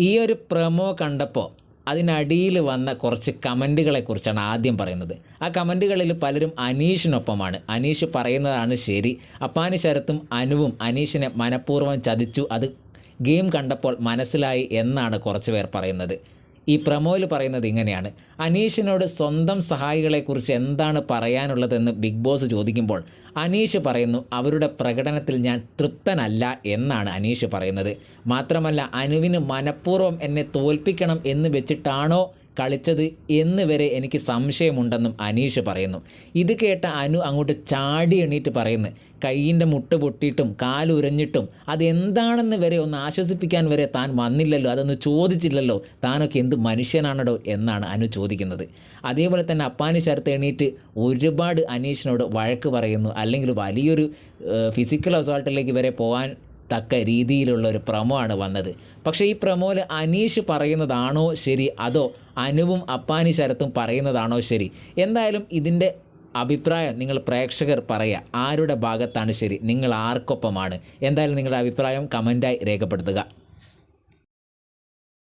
ഈ ഒരു പ്രമോ കണ്ടപ്പോൾ അതിനടിയിൽ വന്ന കുറച്ച് കമന്റുകളെ കുറിച്ചാണ് ആദ്യം പറയുന്നത്. ആ കമന്റുകളിൽ പലരും അനീഷിനൊപ്പമാണ്. അനീഷ് പറയുന്നതാണ് ശരി. അപ്പാനി ശരത്തും അനുവും അനീഷിനെ മനഃപൂർവം ചതിച്ചു. അത് ഗെയിം കണ്ടപ്പോൾ മനസ്സിലായി എന്നാണ് കുറച്ച് പേർ പറയുന്നത്. ഈ പ്രമോയിൽ പറയുന്നത് ഇങ്ങനെയാണ്. അനീഷിനോട് സ്വന്തം സഹായികളെക്കുറിച്ച് എന്താണ് പറയാനുള്ളതെന്ന് ബിഗ് ബോസ് ചോദിക്കുമ്പോൾ അനീഷ് പറയുന്നു അവരുടെ പ്രകടനത്തിൽ ഞാൻ തൃപ്തനല്ല എന്നാണ് അനീഷ് പറയുന്നത്. മാത്രമല്ല അനുവിന് മനഃപൂർവം എന്നെ തോൽപ്പിക്കണം എന്ന് വെച്ചിട്ടാണോ കളിച്ചത് എന്ന് വരെ എനിക്ക് സംശയമുണ്ടെന്നും അനീഷ് പറയുന്നു. ഇത് കേട്ട അനു അങ്ങോട്ട് ചാടി എണീറ്റ് പറയുന്നു കൈയിന്റെ മുട്ട് പൊട്ടിയിട്ടും കാലുരഞ്ഞിട്ടും അതെന്താണെന്ന് വരെ ഒന്ന് ആശ്വസിപ്പിക്കാൻ വരെ താൻ വന്നില്ലല്ലോ അതൊന്ന് ചോദിച്ചില്ലല്ലോ താനൊക്കെ എന്ത് മനുഷ്യനാണടോ എന്നാണ് അനു ചോദിക്കുന്നത്. അതേപോലെ തന്നെ അപ്പാനി ശരത്ത് എണീറ്റ് ഒരുപാട് അനീഷിനോട് വഴക്ക് പറയുന്നു. അല്ലെങ്കിൽ വലിയൊരു ഫിസിക്കൽ അസോൾട്ടിലേക്ക് വരെ പോകാൻ തക്ക രീതിയിലുള്ള ഒരു പ്രമോ ആണ് വന്നത്. പക്ഷേ ഈ പ്രമോയിൽ അനീഷ് പറയുന്നതാണോ ശരി അതോ അനുവും അപ്പാനി ശരത്തും പറയുന്നതാണോ ശരി? എന്തായാലും ഇതിന്റെ അഭിപ്രായം നിങ്ങൾ പ്രേക്ഷകർ പറയുക. ആരുടെ ഭാഗത്താണ് ശരി? നിങ്ങൾ ആർക്കൊപ്പമാണ്? എന്തായാലും നിങ്ങളുടെ അഭിപ്രായം കമന്റായി രേഖപ്പെടുത്തുക.